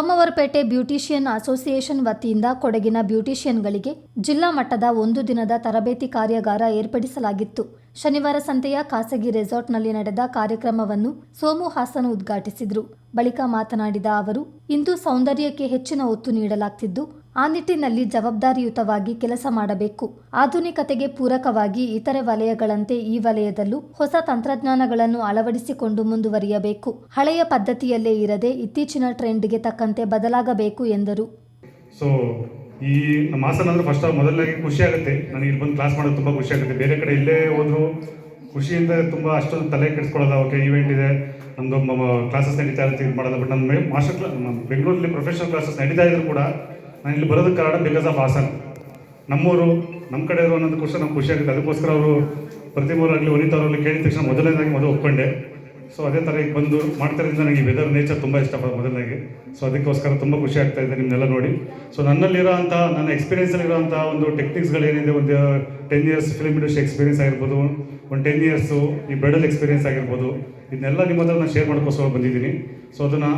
Somwarpet beautician association ವತಿಯಿಂದ ಕೊಡಗಿನ ಬ್ಯೂಟಿಷಿಯನ್ಗಳಿಗೆ ಜಿಲ್ಲಾ ಮಟ್ಟದ ಒಂದು ದಿನದ ತರಬೇತಿ ಕಾರ್ಯಾಗಾರ ಏರ್ಪಡಿಸಲಾಗಿತ್ತು. ಶನಿವಾರ ಸಂತೆಯ ಖಾಸಗಿ ರೆಸಾರ್ಟ್ನಲ್ಲಿ ನಡೆದ ಕಾರ್ಯಕ್ರಮವನ್ನು ಸೋಮು ಹಾಸನ್ ಉದ್ಘಾಟಿಸಿದರು. ಬಳಿಕ ಮಾತನಾಡಿದ ಅವರು, ಇಂದು ಸೌಂದರ್ಯಕ್ಕೆ ಹೆಚ್ಚಿನ ಒತ್ತು ನೀಡಲಾಗ್ತಿದ್ದು ಆ ನಿಟ್ಟಿನಲ್ಲಿ ಜವಾಬ್ದಾರಿಯುತವಾಗಿ ಕೆಲಸ ಮಾಡಬೇಕು. ಆಧುನಿಕತೆಗೆ ಪೂರಕವಾಗಿ ಇತರೆ ವಲಯಗಳಂತೆ ಈ ವಲಯದಲ್ಲೂ ಹೊಸ ತಂತ್ರಜ್ಞಾನಗಳನ್ನು ಅಳವಡಿಸಿಕೊಂಡು ಮುಂದುವರಿಯಬೇಕು. ಹಳೆಯ ಪದ್ಧತಿಯಲ್ಲೇ ಇರದೆ ಇತ್ತೀಚಿನ ಟ್ರೆಂಡ್ಗೆ ತಕ್ಕಂತೆ ಬದಲಾಗಬೇಕು ಎಂದರು. ಸೊ ಈ ನಮ್ಮ ಹಾಸನ ಅಂದ್ರೆ ಫಸ್ಟ್ ಮೊದಲಾಗಿ ಖುಷಿ ಆಗುತ್ತೆ. ನನಗೆ ಇಲ್ಲಿ ಬಂದು ಕ್ಲಾಸ್ ಮಾಡೋದು ತುಂಬ ಖುಷಿ ಆಗುತ್ತೆ. ಬೇರೆ ಕಡೆ ಇಲ್ಲೇ ಹೋದ್ರು ಖುಷಿಯಿಂದ ತುಂಬ ಅಷ್ಟೊಂದು ತಲೆ ಕೆಡಿಸ್ಕೊಳ್ಳೋದ, ಓಕೆ ಈವೆಂಟ್ ಇದೆ. ನಮ್ಮದು ಕ್ಲಾಸಸ್ ನಡೀತಾ ಇರುತ್ತೆ, ಇದು ಮಾಡೋದು ಬಟ್ ನಮ್ಮ ಮಾಸ್ಟರ್ ಕ್ಲಾ ಬೆಂಗಳೂರಲ್ಲಿ ಪ್ರೊಫೆಷನಲ್ ಕ್ಲಾಸಸ್ ನಡೀತಾ ಇದ್ರು ಕೂಡ ನಾನು ಇಲ್ಲಿ ಬರೋದಕ್ಕೆ ಕಾರಣ ಬಿಕಾಸ್ ಆಫ್ ಹಾಸನ್. ನಮ್ಮೂರು ನಮ್ಮ ಕಡೆ ಇರೋ ಅನ್ನೋದಕ್ಕೋಸ್ಕರ ನಮ್ಗೆ ಖುಷಿ ಆಗುತ್ತೆ ಅದಕ್ಕೋಸ್ಕರ ಅವರು ಪ್ರತಿಮೂರಾಗಲಿ ವನಿತಾ ಅವರಲ್ಲಿ ಕೇಳಿದ ತಕ್ಷಣ ಮೊದಲನೇದಾಗಿ ಮೊದಲು ಒಪ್ಕೊಂಡೆ. ಸೊ ಅದೇ ಥರ ಈಗ ಬಂದು ಮಾಡ್ತಾರಿಂದ ನನಗೆ ವೆದರ್ ನೇಚರ್ ತುಂಬ ಇಷ್ಟ ಮೊದಲನೇಗೆ ಸೊ ಅದಕ್ಕೋಸ್ಕರ ತುಂಬ ಖುಷಿ ಆಗ್ತಾ ಇದೆ ನಿಮ್ಮನ್ನೆಲ್ಲ ನೋಡಿ. ಸೊ ನನ್ನಲ್ಲಿರೋ ಅಂಥ ನನ್ನ ಎಕ್ಸ್ಪೀರಿಯನ್ಸಲ್ಲಿರೋ ಅಂಥ ಒಂದು ಟೆಕ್ನಿಕ್ಸ್ಗಳೇನಿದೆ ಒಂದು ten years film industry experience ಆಗಿರ್ಬೋದು, ಒಂದು ಟೆನ್ ಇಯರ್ಸು ಈ ಬ್ರೈಡಲ್ ಎಕ್ಸ್ಪೀರಿಯನ್ಸ್ ಆಗಿರ್ಬೋದು, ಇದನ್ನೆಲ್ಲ ನಿಮ್ಮ ಹತ್ರ ನಾನು ಶೇರ್ ಮಾಡ್ಕೋಸ್ಕರ ಬಂದಿದ್ದೀನಿ. ಸೊ ಅದನ್ನು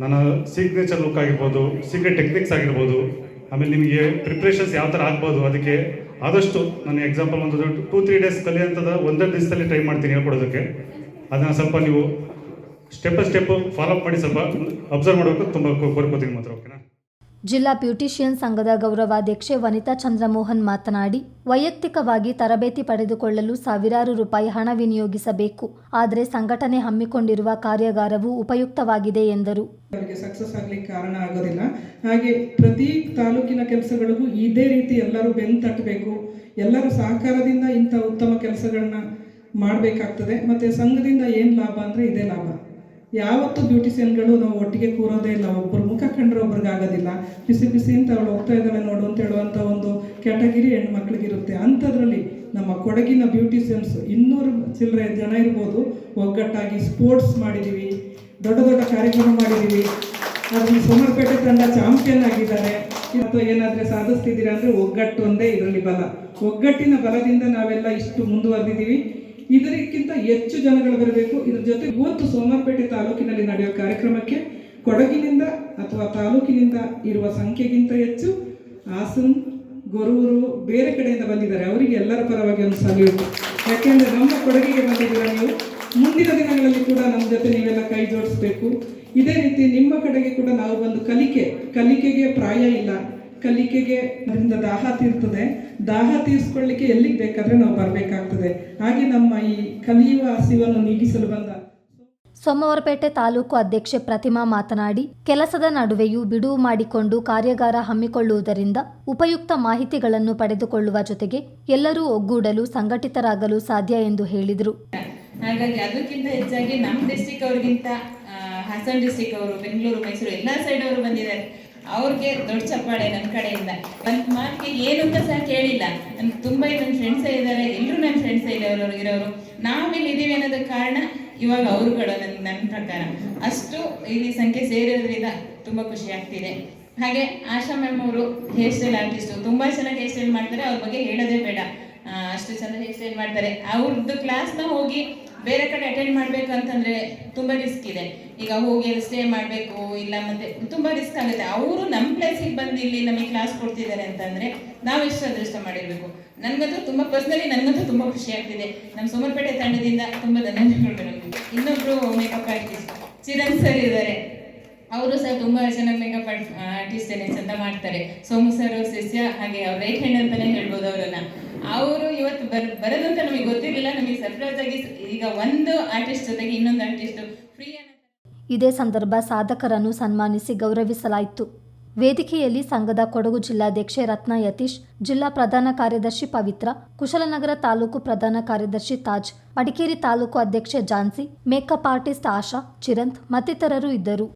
ನನ್ನ ಸಿಗ್ನೇಚರ್ ಲುಕ್ ಆಗಿರ್ಬೋದು ಸೀಕ್ರೆಟ್ ಟೆಕ್ನಿಕ್ಸ್ ಆಗಿರ್ಬೋದು, ಆಮೇಲೆ ನಿಮಗೆ ಪ್ರಿಪ್ರೇಷನ್ಸ್ ಯಾವ ಥರ ಆಗ್ಬೋದು ಅದಕ್ಕೆ ಆದಷ್ಟು ನಾನು ಎಕ್ಸಾಂಪಲ್ ಒಂದು ಟೂ ತ್ರೀ ಡೇಸ್ ಕಲಿಯೋಂಥದ್ದು ಒಂದೇ ದಿವಸದಲ್ಲಿ ಟ್ರೈ ಮಾಡ್ತೀನಿ ಹೇಳ್ಕೊಡೋದಕ್ಕೆ. ಅದನ್ನು ಸ್ವಲ್ಪ ನೀವು step by step follow up ಮಾಡಿ ಸ್ವಲ್ಪ ಅಬ್ಸರ್ವ್ ಮಾಡಬೇಕು, ತುಂಬ ಕೋರ್ಕೋತೀನಿ ಮಾತ್ರ ಓಕೆನಾ ಜಿಲ್ಲಾ ಬ್ಯೂಟಿಷಿಯನ್ ಸಂಘದ ಗೌರವಾಧ್ಯಕ್ಷೆ ವನಿತಾ ಚಂದ್ರಮೋಹನ್ ಮಾತನಾಡಿ, ವೈಯಕ್ತಿಕವಾಗಿ ತರಬೇತಿ ಪಡೆದುಕೊಳ್ಳಲು ಸಾವಿರಾರು ರೂಪಾಯಿ ಹಣ ವಿನಿಯೋಗಿಸಬೇಕು. ಆದರೆ ಸಂಘಟನೆ ಹಮ್ಮಿಕೊಂಡಿರುವ ಕಾರ್ಯಾಗಾರವು ಉಪಯುಕ್ತವಾಗಿದೆ ಎಂದರು. ಸಕ್ಸಸ್ ಆಗಲಿಕ್ಕೆ ಕಾರಣ ಆಗೋದಿಲ್ಲ. ಹಾಗೆ ಪ್ರತಿ ತಾಲೂಕಿನ ಕೆಲಸಗಳಿಗೂ ಇದೇ ರೀತಿ ಎಲ್ಲರೂ ಬೆನ್ನು ತಟ್ಟಬೇಕು. ಎಲ್ಲರೂ ಸಹಕಾರದಿಂದ ಇಂಥ ಉತ್ತಮ ಕೆಲಸಗಳನ್ನ ಮಾಡಬೇಕಾಗ್ತದೆ. ಮತ್ತೆ ಸಂಘದಿಂದ ಏನು ಲಾಭ ಅಂದ್ರೆ ಇದೇ ಲಾಭ. ಯಾವತ್ತು ಬ್ಯೂಟಿಷಿಯನ್ಗಳು ನಾವು ಒಟ್ಟಿಗೆ ಕೂರೋದೇ ಇಲ್ಲ. ಒಬ್ರಿಗೆ ಆಗೋದಿಲ್ಲ ಬಿಸಿ ಬಿಸಿ ಅಂತ ಅವಳು ಹೋಗ್ತಾ ಇದ್ದಾಳೆ ನೋಡು ಅಂತ ಹೇಳುವಂಥ ಒಂದು ಕ್ಯಾಟಗಿರಿ ಹೆಣ್ಮಕ್ಳಿಗಿರುತ್ತೆ. ಅಂಥದ್ರಲ್ಲಿ ನಮ್ಮ ಕೊಡಗಿನ ಬ್ಯೂಟಿಷಿಯನ್ಸ್ ಇನ್ನೂರು ಚಿಲ್ಲರೆ ಜನ ಇರ್ಬೋದು. ಒಗ್ಗಟ್ಟಾಗಿ ಸ್ಪೋರ್ಟ್ಸ್ ಮಾಡಿದ್ದೀವಿ ದೊಡ್ಡ ದೊಡ್ಡ ಕಾರ್ಯಕ್ರಮ ಮಾಡಿದ್ದೀವಿ ಅದ್ರಲ್ಲಿ ಸುಮಾರುಪೇಟೆ ತಂಡ ಚಾಂಪಿಯನ್ ಆಗಿದ್ದಾರೆ. ಅಥವಾ ಏನಾದರೆ ಸಾಧಿಸ್ತಿದ್ದೀರಾ ಅಂದರೆ ಒಗ್ಗಟ್ಟು ಒಂದೇ ಇದರಲ್ಲಿ ಬಲ. ಒಗ್ಗಟ್ಟಿನ ಬಲದಿಂದ ನಾವೆಲ್ಲ ಇಷ್ಟು ಮುಂದುವರೆದಿದ್ದೀವಿ. ಇದಕ್ಕಿಂತ ಹೆಚ್ಚು ಜನಗಳು ಬರಬೇಕು. ಇದ್ರ ಜೊತೆ ಇವತ್ತು ಸೋಮವಾರಪೇಟೆ ತಾಲೂಕಿನಲ್ಲಿ ನಡೆಯೋ ಕಾರ್ಯಕ್ರಮಕ್ಕೆ ತಾಲೂಕಿನಿಂದ ಇರುವ ಸಂಖ್ಯೆಗಿಂತ ಹೆಚ್ಚು ಹಾಸನ್, ಗೊರೂರು ಬೇರೆ ಕಡೆಯಿಂದ ಬಂದಿದ್ದಾರೆ. ಅವರಿಗೆ ಎಲ್ಲರ ಪರವಾಗಿ ಒಂದು ಸಲ್ಯೂಟ್ ಯಾಕೆಂದರೆ ನಮ್ಮ ಕೊಡಗಿಗೆ ಬಂದಿದ್ದೀರಾ ನೀವು? ಮುಂದಿನ ದಿನಗಳಲ್ಲಿ ಕೂಡ ನಮ್ಮ ಜೊತೆ ನೀವೆಲ್ಲ ಕೈ ಜೋಡಿಸ್ಬೇಕು. ಇದೇ ರೀತಿ ನಿಮ್ಮ ಕಡೆಗೆ ಕೂಡ ನಾವು ಬಂದು ಕಲಿಕೆ, ಕಲಿಕೆಗೆ ಪ್ರಾಯ ಇಲ್ಲ. ಕಲಿಕೆಗೆ ಅದರಿಂದ ದಾಹ ತೀರ್ತದೆ. ದಾಹ ತೀರಿಸ್ಕೊಳ್ಳಿಕ್ಕೆ ಎಲ್ಲಿಗೆ ಬೇಕಾದ್ರೆ ನಾವು ಬರಬೇಕಾಗ್ತದೆ. ಹಾಗೆ ನಮ್ಮ ಈ ಕಲಿಯುವ ಹಸಿವನ್ನು ನೀಗಿಸಲು ಬಂದ ಸೋಮವಾರಪೇಟೆ ತಾಲೂಕು ಅಧ್ಯಕ್ಷೆ ಪ್ರತಿಮಾ ಮಾತನಾಡಿ, ಕೆಲಸದ ನಡುವೆಯೂ ಬಿಡುವು ಮಾಡಿಕೊಂಡು ಕಾರ್ಯಾಗಾರ ಹಮ್ಮಿಕೊಳ್ಳುವುದರಿಂದ ಉಪಯುಕ್ತ ಮಾಹಿತಿಗಳನ್ನು ಪಡೆದುಕೊಳ್ಳುವ ಜೊತೆಗೆ ಎಲ್ಲರೂ ಒಗ್ಗೂಡಲು ಸಂಘಟಿತರಾಗಲು ಸಾಧ್ಯ ಎಂದು ಹೇಳಿದರು. ಹಾಗಾಗಿ ಅದಕ್ಕಿಂತ ಹೆಚ್ಚಾಗಿ ನಮ್ಮ ಡಿಸ್ಟಿಕ್ ಅವ್ರಿಗಿಂತ ಹಾಸನ್ ಡಿಸ್ಟಿಕ್ ಅವರು, ಬೆಂಗಳೂರು, ಮೈಸೂರು ಎಲ್ಲ ಸೈಡ್ ಅವರು ಬಂದಿದ್ದಾರೆ. ಅವ್ರಿಗೆ ದೊಡ್ಡ ಚಪ್ಪಾಳೆ ನನ್ನ ಕಡೆಯಿಂದ. ಒಂದು ಮಾತಿಗೆ ಏನು ಅಂತ ಸಹ ಕೇಳಿಲ್ಲ. ನನ್ಗೆ ತುಂಬ ನನ್ನ ಫ್ರೆಂಡ್ಸೇ ಇದ್ದಾರೆ. ಎಲ್ಲರೂ ನನ್ನ ಫ್ರೆಂಡ್ಸೇ ಇದೆ ಅವ್ರವ್ರು ಇರೋರು. ಇಲ್ಲಿ ಇದ್ದೀವಿ ಅನ್ನೋದಕ್ಕೆ ಕಾರಣ ಇವಾಗ ಅವರುಗಳು ನನ್ ನನ್ನ ಪ್ರಕಾರ ಅಷ್ಟು ಇಲ್ಲಿ ಸಂಖ್ಯೆ ಸೇರಿರೋದ್ರಿಂದ ತುಂಬಾ ಖುಷಿ ಆಗ್ತಿದೆ. ಹಾಗೆ ಆಶಾ ಮ್ಯಾಮ್ ಅವರು ಹೇರ್ ಸ್ಟೈಲ್ ಆರ್ಟಿಸ್ಟು ತುಂಬ ಚೆನ್ನಾಗಿ ಹೇರ್ ಸ್ಟೈಲ್ ಮಾಡ್ತಾರೆ, ಅವ್ರ ಬಗ್ಗೆ ಹೇಳೋದೇ ಬೇಡ. ಅಷ್ಟು ಚೆನ್ನಾಗಿ ಹೇರ್ ಸ್ಟೈಲ್ ಮಾಡ್ತಾರೆ. ಅವ್ರದ್ದು ಕ್ಲಾಸ್ನ ಹೋಗಿ ಬೇರೆ ಕಡೆ ಅಟೆಂಡ್ ಮಾಡ್ಬೇಕು ಅಂತಂದ್ರೆ ತುಂಬಾ ರಿಸ್ಕ್ ಇದೆ. ಈಗ ಹೋಗಿ ಅಲ್ಲಿ ಸ್ಟೇ ಮಾಡಬೇಕು, ಇಲ್ಲ ಮತ್ತೆ ತುಂಬಾ ರಿಸ್ಕ್ ಆಗುತ್ತೆ. ಅವರು ನಮ್ಮ ಪ್ಲೇಸಿಗೆ ಬಂದು ಇಲ್ಲಿ ನಮಗೆ ಕ್ಲಾಸ್ ಕೊಡ್ತಿದ್ದಾರೆ ಅಂತಂದ್ರೆ ನಾವು ಎಷ್ಟು ಅದೃಷ್ಟ ಮಾಡಿರಬೇಕು. ನನಗಂತೂ ತುಂಬಾ ಪರ್ಸನಲಿ ನನಗಂತೂ ತುಂಬಾ ಖುಷಿ ಆಗ್ತಿದೆ. ನಮ್ಮ ಸೋಮರ್ಪೇಟೆ ತಂಡದಿಂದ ತುಂಬಾ ಧನ್ಯವಾದಗಳು ಇನ್ನೊಬ್ರು ಮೇಕಪ್ ಆರ್ಟಿಸ್ಟ್ ಚಿರಂಗ್ ಸರ್ ಇದ್ದಾರೆ. ಅವರು ಸಹ ತುಂಬಾ ಚೆನ್ನಾಗಿ ಮೇಕಪ್ ಆರ್ಟಿಸ್ಟ್ ಅಂತ ಮಾಡ್ತಾರೆ. ಸೋಮು ಸರ್ ಸಸ್ಯ ಹಾಗೆ ಅವ್ರ ರೈಟ್ ಹ್ಯಾಂಡ್ ಅಂತಾನೆ ಹೇಳ್ಬೋದು ಅವರನ್ನ. ಅವರು ಇವತ್ತು ಬರ್, ಬರೋದು ಅಂತ ನಮಗೆ ಗೊತ್ತಿರಲಿಲ್ಲ. ನಮಗೆ ಸರ್ಪ್ರೈಸ್ ಆಗಿ ಈಗ ಒಂದು ಆರ್ಟಿಸ್ಟ್ ಜೊತೆಗೆ ಇನ್ನೊಂದು ಆರ್ಟಿಸ್ಟ್ ಫ್ರೀ ಇದೇ ಸಂದರ್ಭ ಸಾಧಕರನ್ನು ಸನ್ಮಾನಿಸಿ ಗೌರವಿಸಲಾಯಿತು. ವೇದಿಕೆಯಲ್ಲಿ ಸಂಘದ ಕೊಡಗು ಜಿಲ್ಲಾಧ್ಯಕ್ಷೆ ರತ್ನ ಯತೀಶ್, ಜಿಲ್ಲಾ ಪ್ರಧಾನ ಕಾರ್ಯದರ್ಶಿ ಪವಿತ್ರ, ಕುಶಲನಗರ ತಾಲೂಕು ಪ್ರಧಾನ ಕಾರ್ಯದರ್ಶಿ ತಾಜ್, ಮಡಿಕೇರಿ ತಾಲೂಕು ಅಧ್ಯಕ್ಷೆ ಜಾನ್ಸಿ, ಮೇಕಪ್ ಆರ್ಟಿಸ್ಟ್ ಆಶಾ, ಚಿರಂತ್, ಮತ್ತಿತರರು ಇದ್ದರು.